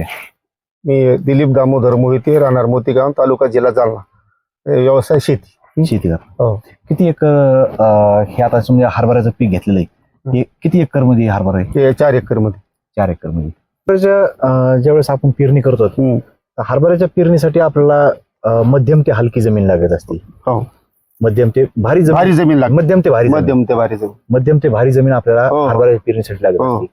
द्या मी दिलीप दामोदर मोहिते राहणार मोतीगाव तालुका जिल्हा जालना. व्यवसाय शेती. शेती करा हो. किती एकर अं, हे आता समजा हरभऱ्याचं पीक घेतलेलं आहे. हे किती एकरमध्ये हरभरा? आहे ते चार एकरमध्ये चार एकरमध्ये हरभऱ्याच्या, अं, ज्यावेळेस आपण पेरणी करतो तर हरभऱ्याच्या पेरणीसाठी आपल्याला अं, मध्यम ते हलकी जमीन लागत असते. हो. मध्यम ते भारी जमीन. भारी जमीन लागते. मध्यम ते भारी जमीन. मध्यम ते भारी जमीन. मध्यम ते भारी जमीन आपल्याला हो. हरभऱ्याच्या पेरणीसाठी लागत हो. असते.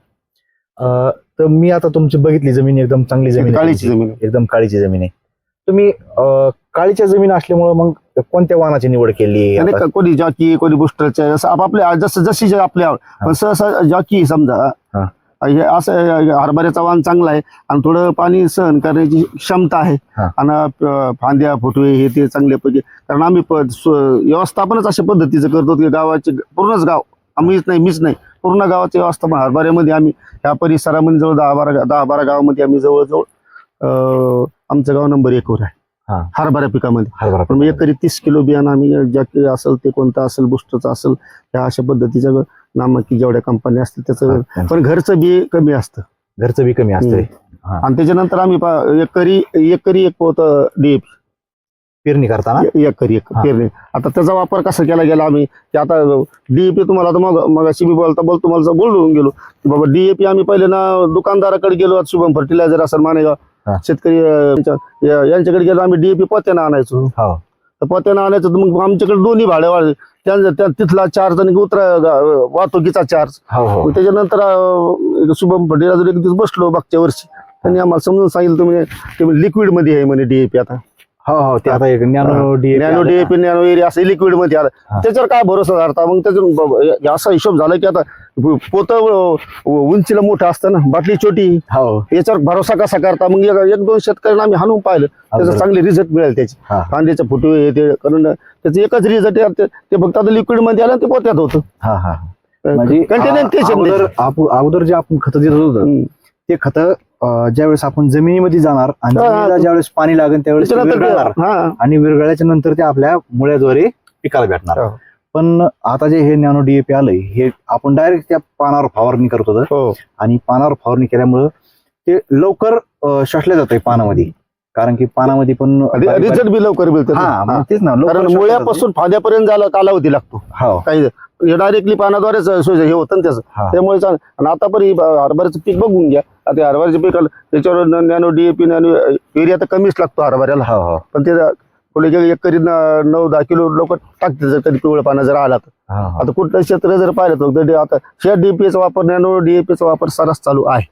अं, तर मी आता तुमची बघितली जमीन एकदम चांगली जमीन आहे काळीची तुमची. जमीन आहे. एकदम काळीची जमीन आहे तुम्ही अं, काळीच्या जमीन असल्यामुळे मग कोणत्या वाहनाची निवड केली आणि आता? क- कोणी जॉकी कोणी बुस्टरच्या असं आपापल्या जसं जशी जे आपली आवड पण सहसा जॉकी समजा हा. हे असं हरभऱ्याचा वाण चांगला आहे आणि थोडं पाणी सहन करण्याची क्षमता आहे हा. आणि अं, फांद्या फुटवे हे ते चांगल्यापैकी कारण आम्ही प- स्व- व्यवस्थापनच अशा पद्धतीचं करतो की गावाचे पूर्णच गाव आम्हीच नाही मीच नाही पूर्ण गावाचे व्यवस्थापन हरभऱ्यामध्ये आम्ही ह्या परिसरामध्ये जवळ दहा बारा दहा बारा गावामध्ये आम्ही जवळजवळ आमचं गाव नंबर एक वर आहे. हा. हरभरा पिकामध्ये. हरभरा पण एकरी तीस किलो बियाणं आम्ही ज्या असेल ते कोणतं असेल बुस्टरचं असेल त्या अशा पद्धतीच्या नामांकित जेवढ्या कंपन्या असतील त्याचं. पण घरचं बी कमी असतं. घरचं बी कमी असतंय हा. आणि त्याच्यानंतर आम्ही एकरी एकरी एक पोत डीप पेरणी करताना? एकरी एक हा. पेरणी. आता त्याचा वापर कसा केला गेला आम्ही? की आता डीएपी तुम्हाला मग मग मी बोलता बोल तुम्हाला बोलून गेलो की बाबा डीएपी आम्ही पहिले ना दुकानदाराकडे गेलो आता शुभम फर्टिलायझर असेल मानेगाव. हा. शेतकरी अं, यांच्या- या- यांच्याकडे गेलो आम्ही डीएपी पोत्यानं आणायचो. हो. तर पोत्यानं आणायचं तर मग आमच्याकडे दोन्ही भाडे वाढले. त्यांचा त्या तिथला चार्ज आणि उतरा गा- वाहतुकीचा चार्ज हो हो. मग त्याच्यानंतर अं, शुभम फर्टिलायझर एक दिवस बसलो मागच्या वर्षी. त्यांनी आम्हाला समजून सांगितलं तुम्ही लिक्विडमध्ये आहे म्हणे डीएपी आता. हो हो ते आता एक nano nano D DAP nano urea असं लिक्विडमध्ये आलं. त्याच्यावर काय भरोसा धरता? मग त्याच्यावर असा हिशोब झाला की आता पोत उंचीला मोठं असतं ना बाटली छोटी. हो. याच्यावर भरोसा कसा करता? मग एक दोन शेतकऱ्यांना आम्ही हाणून पाहिलं. त्याचं. चांगले रिझल्ट मिळेल त्याचे. कांद्याचे फुटवे हे ते कारण. त्याचं एकच रिझल्ट आहे ते फक्त आता लिक्विडमध्ये आलं ते पोत्यात होतं. हा हा. म्हणजे अगोदर जे आपण खत देत होतो. ते खत ज्यावेळेस आपण जमिनीमध्ये जाणार आणि. जमिनीला ज्यावेळेस पाणी लागेल त्यावेळेस विरघळणार. हा. आणि विरघळल्याच्या नंतर ते आपल्या मुळ्याद्वारे पिकाला भेटणार. हो. पण आता जे हे नॅनो डीएपी आलंय हे आपण डायरेक्ट त्या पानावर फवारणी करत होतो. हो. आणि पानावर फवारणी केल्यामुळं ते लवकर अं, शोषलं जातंय पानामध्ये. कारण की पानामध्ये पण रिझल्ट बी लवकर मिळतं हा तेच ना कारण मुळ्यापासून फाद्यापर्यंत जायला कालावधी लागतो. हो. काही डायरेक्टली पानाद्वारेच सोय- हे होतं ना त्याचं. त्यामुळे आणि आता पण हरभऱ्याचं पीक बघून घ्या. आता हरभऱ्याचं पीक त्याच्यावर नॅनो डीएपी नॅनो युरिया तर कमीच लागतो हरभऱ्याला. हो हो. पण ते कोणी एक करी नऊ दहा किलो लोक टाकते जर कधी पिवळं पाना जर आला तर. आता कुठलं क्षेत्र जर पाहिलं तर आता शेअर डीपीचा वापर नॅनो डीएपीचा वापर सरस चालू आहे.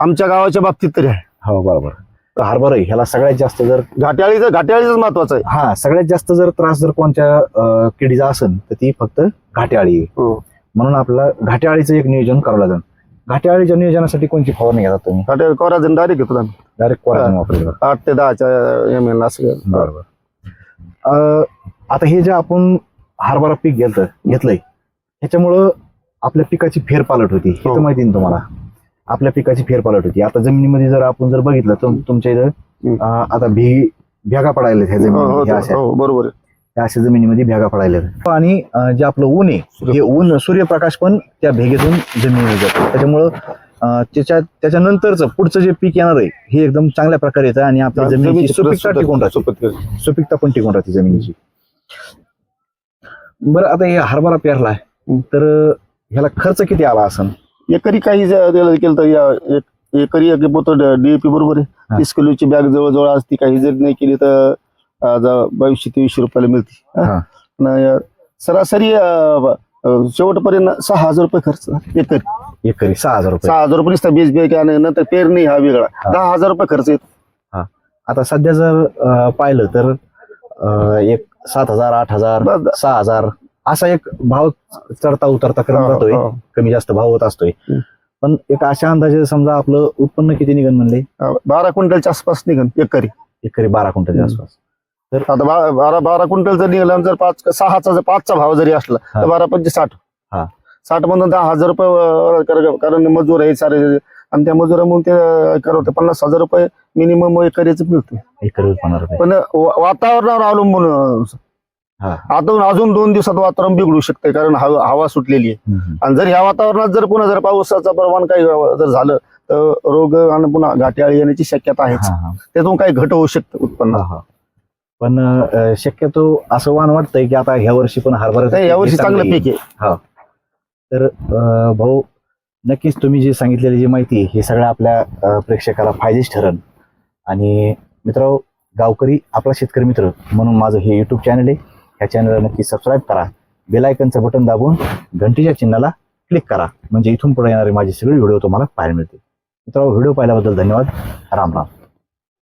आमच्या गावाच्या बाबतीत तरी आहे. हो बरोबर. तर हरभरा आहे, ह्याला सगळ्यात जास्त जर घाट्याळीचं घाट्याळीच महत्वाचं आहे. हा सगळ्यात जास्त जर त्रास जर कोणत्या अं, किडीचा असेल तर ती फक्त घाट्याळी आहे. हो. म्हणून आपल्याला घाट्याळीचं एक नियोजन करावं लागेल. घाट्याळीच्या नियोजनासाठी कोणती फवारणी घेतात तुम्ही? घाट्याळी कोराजन डायरेक्ट घेतो आम्ही. डायरेक्ट कोराजन वापरलं आठ ते दहाच्या एम एल असं बरोबर. अं, आता हे जे आपण हरभरा पीक घेतलं घेतलंय ह्याच्यामुळं आपल्या पिकाची फेरपालट होती. हे तर हो. माहिती ना तुम्हाला? आपल्या पिकाची फेरपालट होती. आता जमिनीमध्ये जर आपण जर बघितलं तर तुमच्या इथं आता भी भेगा पडायला ह्या हो, हो, जमिनी अशा. हो, बरोबर अशा जमिनीमध्ये भेगा पडायला आणि जे आपलं ऊन आहे हे ऊन सूर्यप्रकाश पण त्या भेगेतून जमिनीवर जातो. त्याच्यामुळं त्याच्या त्याच्यानंतरच पुढचं जे पीक येणार आहे हे एकदम चांगल्या प्रकारे येतं आणि आपल्या जमिनीची सुपीकता टिकून राहते. सुपीकता. पण टिकून राहते जमिनीची. बरं आता हे हरभरा पेरलाय. हम्म. तर ह्याला खर्च किती आला असन? एकरी काही जर त्याला केलं तर या- एक- एकरी एक पोत डीएपी बरोबर आहे. हा. तीस किलोची बॅग जवळजवळ असती काही जर नाही केली तर आज बावीसशे तेवीसशे रुपयाला मिळते. हा. सरासरी अं, अं, शेवटपर्यंत सहा हजार रुपये खर्च एकरी. एकरी सहा हजार रुपये. सहा हजार रुपये नुसता बीज बॅग आणि नंतर पेरणी हा वेगळा. हा. दहा हजार रुपये खर्च येतो. आता सध्या जर अं, पाहिलं तर अं, एक सात हजार आठ हजार बस- सहा हजार असा एक भाव चढता उतरता करत जातोय हो, कमी जास्त भाव होत असतोय. पण एक अशा अंदाजे समजा आपलं उत्पन्न किती निघन म्हणले. बारा क्विंटलच्या आसपास निघन एकरी एकरी बारा क्विंटलच्या. आसपास आता बा- बारा बारा क्विंटल जर निघाला जर पाच सहाचा जर पाचचा भाव जरी असला. तर बारा पंचे साठ हा. साठ मधून दहा हजार रुपये कारण मजूर आहे सारे आणि त्या मजुरामधून ते करवते पन्नास हजार रुपये मिनिमम एकरीच मिळते एकरी उत्पन्न रुपये पण वातावरणावर अवलंबून. आता अजून दोन दिवसात वातावरण बिघडू शकते कारण हवा हवा सुटलेली आहे. आणि जर ह्या वातावरणात जर पुन्हा जर पावसाचं प्रमाण काही जर झालं तर रोग आणि पुन्हा घाट्याळी येण्याची शक्यता आहे हा, हा. त्यातून काही घट होऊ शकतं उत्पन्न. हा, हा. पण शक्यतो असं वाण वाटतंय की आता ह्या वर्षी पण हरभरा नाही, यावर्षी चांगलं पीक आहे. तर अं, भाऊ नक्कीच तुम्ही जी सांगितलेली जी माहिती आहे, ही सगळ्या आपल्या प्रेक्षकाला फायदेच ठरण आणि मित्र गावकरी आपला शेतकरी मित्र म्हणून माझं हे युट्यूब चॅनल आहे. ह्या चॅनलला नक्की सबस्क्राईब करा. बेलायकनचं बटन दाबून घंटीच्या चिन्हाला क्लिक करा. म्हणजे इथून पुढे येणारे माझे सगळे व्हिडिओ तुम्हाला पाहायला मिळतील. मित्रांनो व्हिडिओ पाहिल्याबद्दल धन्यवाद. राम राम.